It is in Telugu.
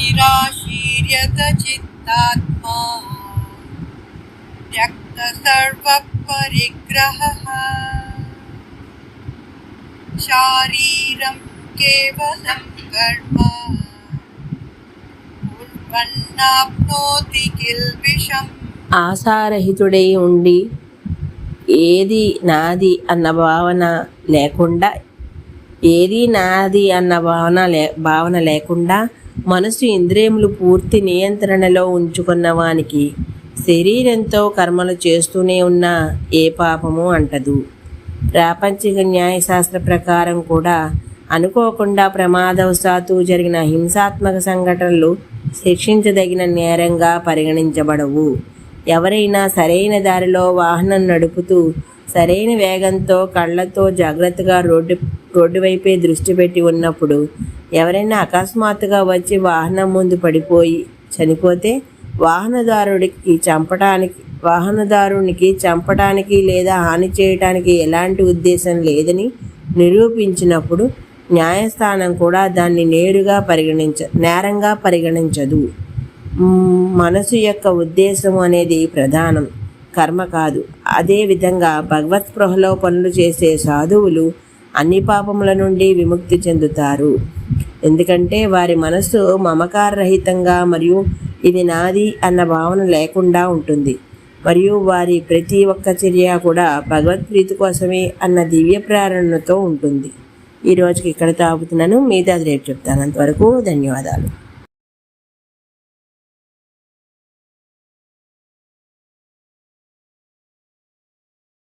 చిరాశీర్యత చిత్తాత్మా శారీరం కేవలం కర్మ ఆశారహితుడై ఉండి ఏది నాది అన్న భావన లేకుండా ఏది నాది అన్న భావన లే భావన లేకుండా మనసు ఇంద్రియములు పూర్తి నియంత్రణలో ఉంచుకున్న వానికి శరీరంతో కర్మలు చేస్తూనే ఉన్న ఏ పాపము అంటదు. ప్రాపంచిక న్యాయశాస్త్ర ప్రకారం కూడా అనుకోకుండా ప్రమాదవశాత్తు జరిగిన హింసాత్మక సంఘటనలు శిక్షించదగిన నేరంగా పరిగణించబడవు. ఎవరైనా సరైన దారిలో వాహనం నడుపుతూ సరైన వేగంతో కళ్ళతో జాగ్రత్తగా రోడ్డు రోడ్డు వైపే దృష్టి పెట్టి ఉన్నప్పుడు ఎవరైనా అకస్మాత్తుగా వచ్చి వాహనం ముందు పడిపోయి చనిపోతే వాహనదారుడికి చంపడానికి వాహనదారునికి చంపడానికి లేదా హాని చేయడానికి ఎలాంటి ఉద్దేశం లేదని నిరూపించినప్పుడు న్యాయస్థానం కూడా దాన్ని నేరుగా పరిగణించ నేరంగా పరిగణించదు. మనసు యొక్క ఉద్దేశం అనేది ప్రధానం. కర్మ కాదు. అదేవిధంగా భగవత్ స్పృహలో పనులు చేసే సాధువులు అన్ని పాపముల నుండి విముక్తి చెందుతారు. ఎందుకంటే వారి మనస్సు మమకారరహితంగా మరియు ఇది నాది అన్న భావన లేకుండా ఉంటుంది. మరియు వారి ప్రతి ఒక్క చర్య కూడా భగవత్ ప్రీతి కోసమే అన్న దివ్య ప్రేరణతో ఉంటుంది. ఈ రోజుకి ఇక్కడ తాగుతున్నాను. మిగతాది రేపు చెప్తాను. అంతవరకు ధన్యవాదాలు.